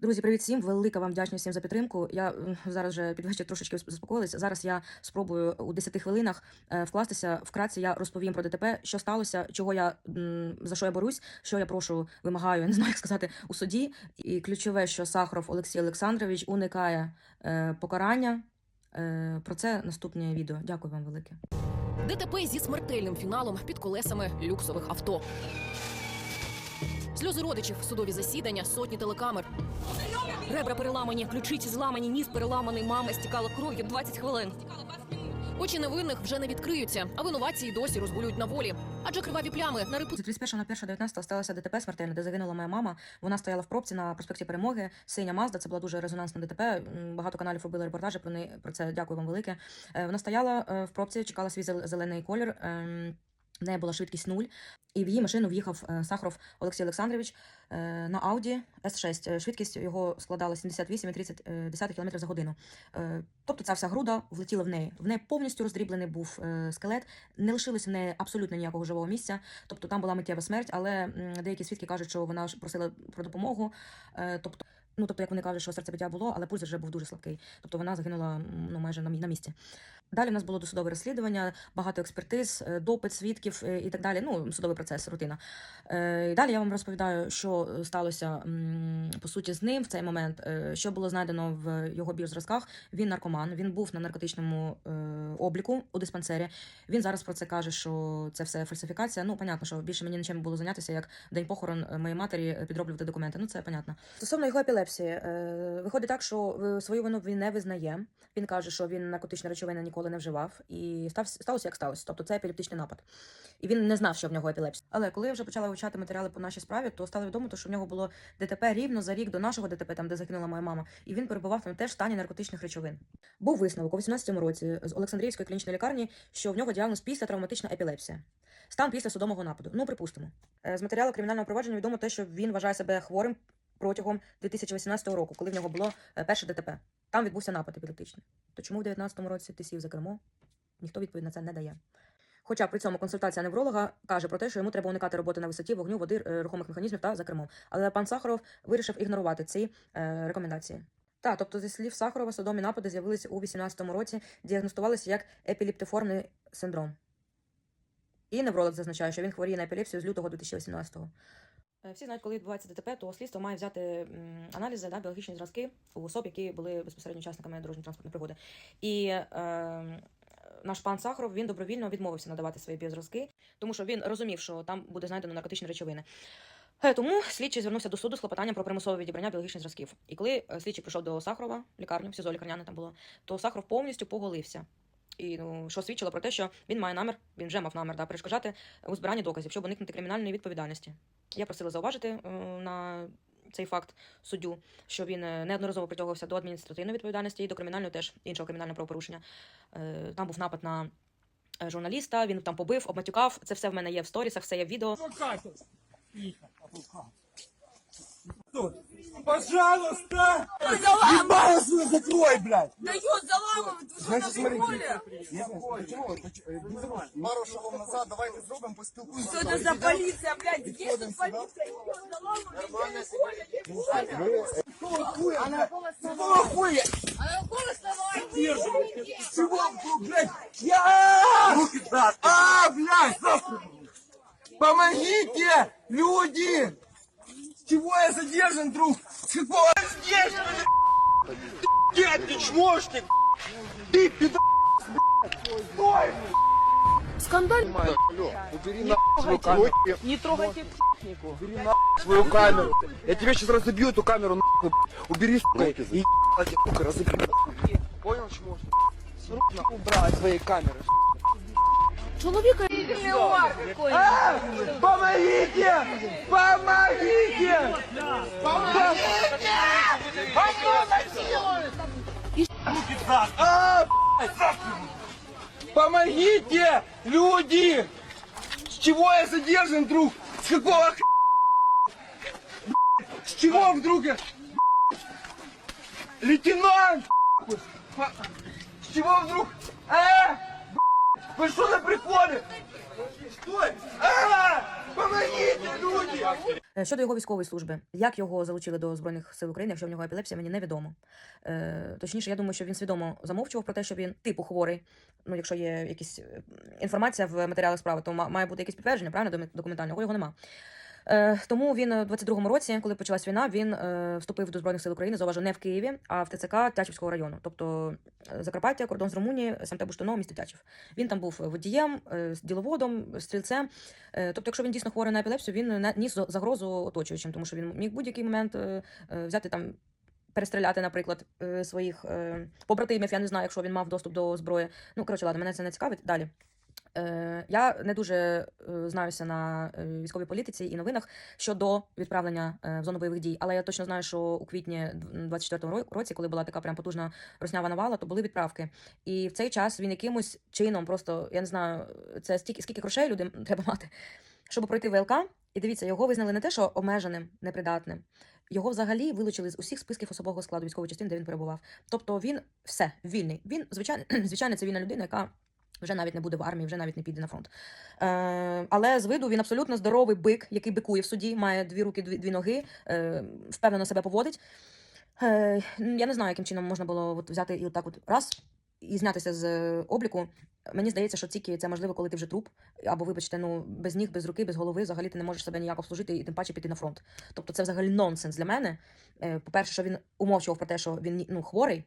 Друзі, привіт всім! Велика вам вдячність всім за підтримку. Я зараз вже під трошечки заспокоїлася. Зараз я спробую у 10 хвилинах е, вкластися. Вкратце я розповім про ДТП, що сталося, чого я за що я борусь, що я прошу, вимагаю, я не знаю, як сказати у суді. І ключове, що Сахаров Олексій Олександрович уникає е, покарання. Е, про це наступне відео. Дякую вам велике. ДТП зі смертельним фіналом під колесами люксових авто. Сльози родичів, судові засідання, сотні телекамер. Ребра переламані, ключиці зламані, ніс переламаний, мама стікала кров'ю 20 хвилин. Очі невинних вже не відкриються, а винуватці й досі розгулюють на волі. Адже криваві плями на репу... З 31 на 1 19 сталося ДТП смертельне, де загинула моя мама. Вона стояла в пробці на проспекті Перемоги. Синя Мазда. Це була дуже резонансна ДТП. Багато каналів робили репортажі про неї. Про це дякую вам велике. Е, Вона стояла е, в пробці, чекала свій зел- зелений колір. В неї була швидкість нуль, і в її машину в'їхав е, Сахаров Олексій Олександрович е, на Audi S6. Е, Швидкість його складала 78,30 км за годину. Тобто ця вся груда влетіла в неї. В неї повністю роздріблений був скелет, не лишилось в неї абсолютно ніякого живого місця. Тобто там була миттєва смерть, але деякі свідки кажуть, що вона ж просила про допомогу. Тобто, ну тобто, як вони кажуть, що серцебиття було, але пульс вже був дуже слабкий. Тобто вона загинула ну майже на на місці. Далі в нас було досудове розслідування, багато експертиз, е, допит свідків е, і так далі. Ну, судовий процес, рутина. Е, Далі я вам розповідаю, що сталося по суті з ним в цей момент, що було знайдено в його біозразках. Він наркоман, він був на наркотичному обліку у диспансері. Він зараз про це каже, що це все фальсифікація. Ну, понятно, що більше мені нічим було зайнятися, як день похорон моєї матері підроблювати документи. Ну, це понятно. Стосовно його епілепсії, е, виходить так, що е, свою вину він не визнає. Він каже, що він наркотичні речовини ніколи не вживав, і сталося, як сталося. Тобто це епілептичний напад. І він не знав, що в нього епілепсія. Але коли я вже почала вивчати матеріали по нашій справі, то стало відомо, що в нього було ДТП рівно за рік до нашого ДТП, там де загинула моя мама, і він перебував там теж в стані наркотичних речовин. Був висновок у 18-му році з Олександрійської клінічної лікарні, що в нього діагноз після травматична епілепсія. Стан після судомого нападу. Ну, припустимо. Е, З матеріалу кримінального провадження відомо те, що він вважає себе хворим протягом 2018 року, коли в нього було е, перше ДТП. Там відбувся напад епілептичний. То чому в 19-му році ти сів за кермо? Ніхто відповідь на це не дає. Хоча при цьому консультація невролога каже про те, що йому треба уникати роботи на висоті вогню, води, е, рухомих механізмів та за кермом. Але пан Сахаров вирішив ігнорувати ці е, рекомендації. Так, тобто, зі слів Сахарова, судомі напади з'явилися у 18-му році, діагностувалися як епілептиформний синдром. І невролог зазначає, що він хворіє на епілепсію з лютого 2018-го. Е, Всі знають, коли відбувається ДТП, то слідство має взяти аналізи да, біологічні зразки у особ, які були безпосередньо учасниками дорожньо-транспортної пригоди. І е, наш пан Сахаров він добровільно відмовився надавати свої біозразки, тому що він розумів, що там буде знайдено наркотичні речовини. Е, Тому слідчий звернувся до суду з клопотанням про примусове відібрання біологічних зразків. І коли е, слідчий прийшов до Сахарова, лікарню, в СІЗО лікарняне там було, то Сахаров повністю поголився. І ну, що свідчило про те, що він має намір, він вже мав намір да, перешкоджати у збиранні доказів, щоб уникнути кримінальної відповідальності. Я просила зауважити е, на цей факт суддю, що він е, неодноразово притягувався до адміністративної відповідальності і до кримінальної теж іншого кримінального правопорушення. Е, Там був напад на журналіста, він там побив, обматюкав. Це все в мене є в сторісах, все є в відео. Пожалуйста! Ну, Ебало свою закрой, блядь! Да заламывать, вы Значит, что, на смотрите, приколе? Я знаю, почему, вот, поч- э, без рук. пару шагов назад, давайте зробимо, поспілкуємося. Что это за полиция, блядь? Есть тут полиция? Ее заламывали, я не Коля, я Коля! Она Какого хуя? Она голос давай! Чего, блядь? Я! Руки назад! А, блядь, завтра! Помогите, люди! Чего я задержан, друг? С какого я задержан? Ты, блядь, чмошник! Ты, пидор! Стой! Убери на свою камеру. Не трогайте Убери на свою камеру. Я тебе сейчас разобью эту камеру нахуй. Убери, сука, и тебе, сука, разобью. Понял, чмошник? Руки нахуй убрать своей камеры. А! Помогите! Помогите! А! Помогите! Люди! С чего я задержан, друг? С какого х... С чего вдруг я... Лейтенант! С чего вдруг... А! Вы что на приколе? Стой! А! Помогите, люди! Е, Щодо його військової служби, як його залучили до Збройних сил України, якщо в нього епілепсія, мені невідомо. Е, точніше, я думаю, що він свідомо замовчував про те, що він типу хворий. Ну, якщо є якась е, інформація в матеріалах справи, то має бути якесь підтвердження, правильно, документального, його нема. Е, тому він у 22-му році, коли почалась війна, він е, вступив до Збройних сил України, зауважу, не в Києві, а в ТЦК Тячівського району, тобто е, Закарпаття, кордон з Румунії, СМТ Буштино, місто Тячів. Він там був водієм, е, діловодом, стрільцем. Е, Тобто, якщо він дійсно хворий на епілепсію, він ніс загрозу оточуючим, тому що він міг будь-який момент е, е, взяти там. Перестріляти, наприклад, е, своїх е, побратимів, я не знаю, якщо він мав доступ до зброї. Ну, коротше, ладно, мене це не цікавить. Далі. Е, я не дуже е, знаюся на е, військовій політиці і новинах щодо відправлення в зону бойових дій. Але я точно знаю, що у квітні 24-му ро- році, коли була така прям потужна роснява навала, то були відправки. І в цей час він якимось чином, просто я не знаю, це стільки скільки грошей людям треба мати, щоб пройти ВЛК. І дивіться, його визнали не те, що обмеженим, непридатним. Його взагалі вилучили з усіх списків особового складу військової частини, де він перебував. Тобто він все вільний. Він звичайно, звичайно цивільна людина, яка вже навіть не буде в армії, вже навіть не піде на фронт. Е, але з виду він абсолютно здоровий бик, який бикує в суді, має дві руки, дві, дві ноги, е, впевнено себе поводить. Е, я не знаю, яким чином можна було от взяти і отак от раз і знятися з е, обліку. Мені здається, що тільки це можливо, коли ти вже труп, або, вибачте, ну без ніг, без руки, без голови, взагалі ти не можеш себе ніяк обслужити і тим паче піти на фронт. Тобто це взагалі нонсенс для мене. Е, По-перше, що він умовчував про те, що він ну, хворий,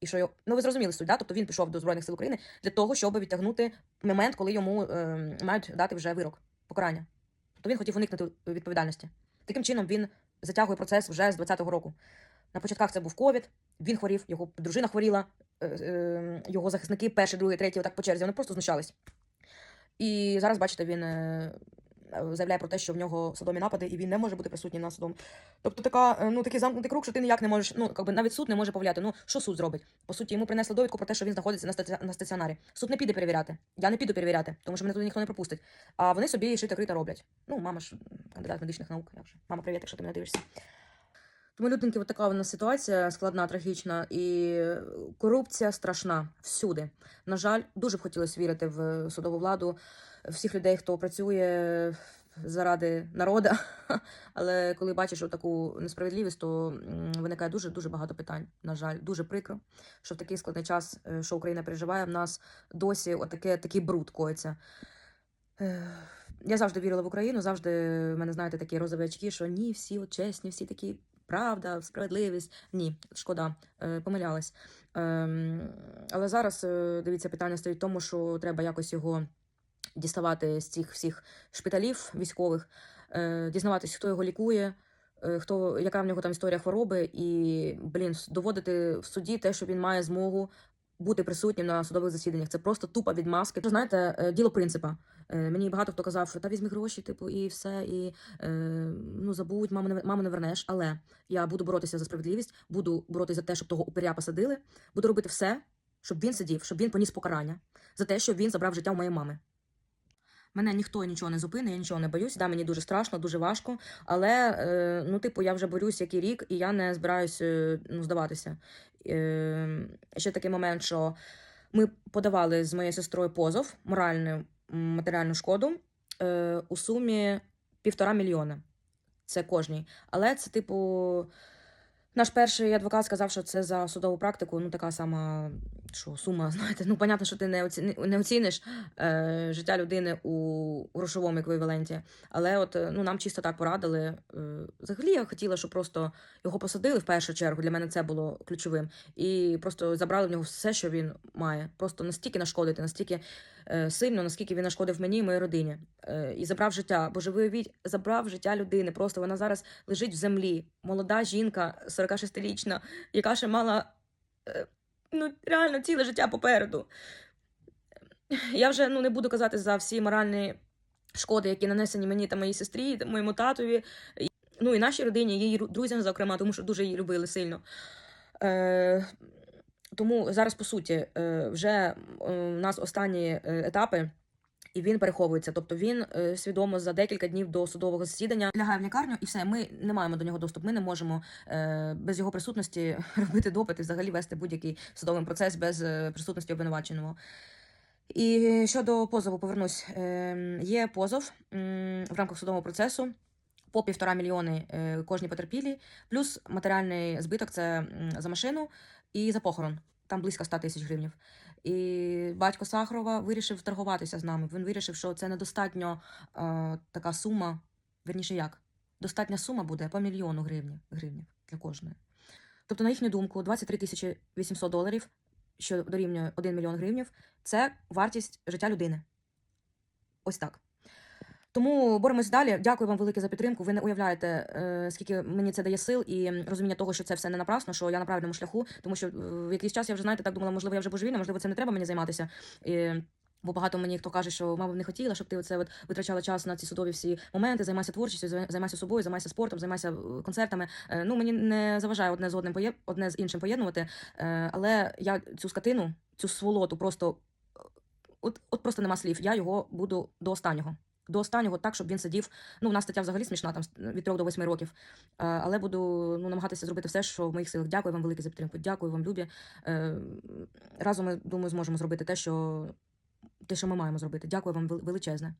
і що його... ну ви зрозуміли суть, да? Тобто він пішов до Збройних сил України для того, щоб відтягнути момент, коли йому е, мають дати вже вирок, покарання. Тобто він хотів уникнути відповідальності. Таким чином він затягує процес вже з 20-го року. На початках це був ковід, він хворів, його дружина хворіла, е, е, його захисники, перший, другий, третій, отак по черзі, вони просто знущались. І зараз, бачите, він е, заявляє про те, що в нього судомі напади, і він не може бути присутній на судом. Тобто така, е, ну, такий замкнутий круг, що ти ніяк не можеш, ну, якби навіть суд не може повлияти. Ну, що суд зробить? По суті, йому принесли довідку про те, що він знаходиться на, стаці... на стаціонарі. Суд не піде перевіряти. Я не піду перевіряти, тому що мене туди ніхто не пропустить. А вони собі шито крито роблять. Ну, мама ж кандидат медичних наук. Я вже. Мама, привіт, якщо ти мене дивишся. Тому, людинки, от така нас ситуація складна, трагічна, і корупція страшна всюди. На жаль, дуже б хотілося вірити в судову владу, всіх людей, хто працює заради народу. Але коли бачиш таку несправедливість, то виникає дуже дуже багато питань. На жаль, дуже прикро, що в такий складний час, е, що Україна переживає, в нас досі отаке, такий бруд коїться. Я завжди вірила в Україну, завжди в мене, знаєте, такі розові очки, що ні, всі от чесні, всі такі правда, справедливість. Ні, шкода, е, помилялась. Ем, але зараз, е, дивіться, питання стоїть в тому, що треба якось його діставати з цих всіх шпиталів військових, е, дізнаватись, хто його лікує, хто, яка в нього там історія хвороби, і, блін, доводити в суді те, що він має змогу бути присутнім на судових засіданнях. Це просто тупа відмазки. Це, Знаєте, е, діло принципа. Е, Мені багато хто казав, що та візьми гроші, типу, і все, і е, ну забудь, маму не маму не вернеш. Але я буду боротися за справедливість, буду боротися за те, щоб того упиря посадили. Буду робити все, щоб він сидів, щоб він поніс покарання за те, що він забрав життя у моєї мами. Мене ніхто нічого не зупинить, я нічого не боюсь. Да, мені дуже страшно, дуже важко. Але е, ну, типу, я вже борюсь який рік, і я не збираюсь е, ну, здаватися. Е, ще такий момент, що ми подавали з моєю сестрою позов, моральну матеріальну шкоду у сумі півтора мільйона. Це кожній. Але це, типу, наш перший адвокат сказав, що це за судову практику, ну така сама що, сума, знаєте. Ну, понятно, що ти не, оці... не оціниш е, життя людини у грошовому еквіваленті. Але от е, ну, нам чисто так порадили. Е, взагалі я хотіла, щоб просто його посадили в першу чергу. Для мене це було ключовим. І просто забрали в нього все, що він має. Просто настільки нашкодити, настільки сильно, наскільки він нашкодив мені і моїй родині. Е, і забрав життя. Ви уявіть, забрав життя людини. Просто вона зараз лежить в землі. Молода жінка, 46-річна, яка ще мала. е, Ну, реально, ціле життя попереду. Я вже ну, не буду казати за всі моральні шкоди, які нанесені мені та моїй сестрі, та моєму татові, ну і нашій родині, її друзям, зокрема, тому що дуже її любили сильно. Е, тому зараз, по суті, е, вже е, у нас останні е, етапи. І він переховується, тобто він свідомо за декілька днів до судового засідання лягає в лікарню, і все. Ми не маємо до нього доступу. Ми не можемо без його присутності робити допити, взагалі вести будь-який судовий процес без присутності обвинуваченого. І щодо позову, повернусь. Є позов в рамках судового процесу по півтора мільйони е, кожні потерпілі, плюс матеріальний збиток це за машину і за похорон. Там близько 100 тисяч гривнів. І батько Сахарова вирішив торгуватися з нами. Він вирішив, що це недостатньо е, така сума, верніше як, достатня сума буде по мільйону гривнів, гривнів для кожної. Тобто, на їхню думку, 23 тисячі 800 доларів, що дорівнює 1 мільйон гривнів, це вартість життя людини. Ось так. Тому боремось далі. Дякую вам велике за підтримку. Ви не уявляєте, е, скільки мені це дає сил і розуміння того, що це все не напрасно, що я на правильному шляху. Тому що е, в якийсь час я вже знаєте, так думала, можливо, я вже божевільна, можливо, це не треба мені займатися. І, Бо багато мені хто каже, що мама б не хотіла, щоб ти оце от витрачала час на ці судові всі моменти, займайся творчістю, займайся собою, займайся спортом, займайся е, концертами. Ну мені не заважає одне з одним поє... одне з іншим поєднувати. Але я цю скотину, цю сволоту просто от, от просто нема слів. Я його буду до останнього. До останнього, так, щоб він сидів. Ну, у нас стаття взагалі смішна, там від 3 до 8 років. Е, Але буду ну, намагатися зробити все, що в моїх силах. Дякую вам велике за підтримку. Дякую вам, любі. Е, Разом ми думаю, зможемо зробити те, що те, що ми маємо зробити. Дякую вам величезне.